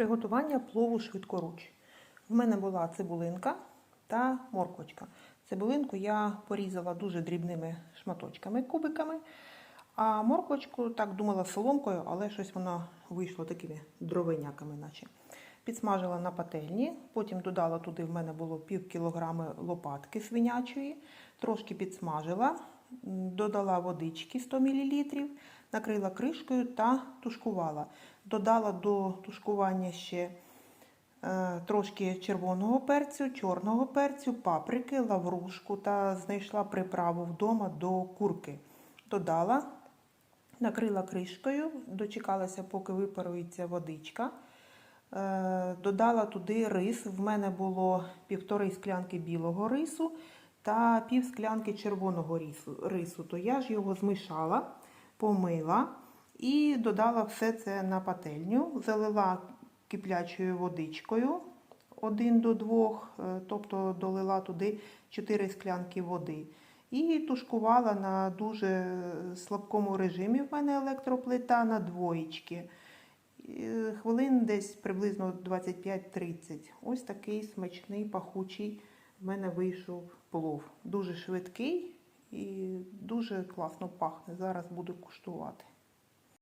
Приготування плову швидкоруч. В мене була цибулинка та морквочка. Цибулинку я порізала дуже дрібними шматочками, кубиками. А морквочку так думала соломкою, але щось воно вийшло такими дровиняками, наче. Підсмажила на пательні, потім додала туди, в мене було пів кілограми лопатки свинячої, трошки підсмажила, додала водички 100 мл, накрила кришкою та тушкувала. Додала до тушкування ще е, трошки червоного перцю, чорного перцю, паприки, лаврушку та знайшла приправу вдома до курки. Додала, накрила кришкою, дочекалася, поки випарується водичка. Е, Додала туди рис. В мене було півтори склянки білого рису та пів склянки червоного рису. рису. То я ж його змішала, помила і додала все це на пательню, залила киплячою водичкою 1 до 2, тобто долила туди 4 склянки води. І тушкувала на дуже слабкому режимі. В мене електроплита на двоєчки. Е, Хвилин десь приблизно 25-30. Ось такий смачний, пахучий в мене вийшов плов. Дуже швидкий і дуже класно пахне. Зараз буду куштувати.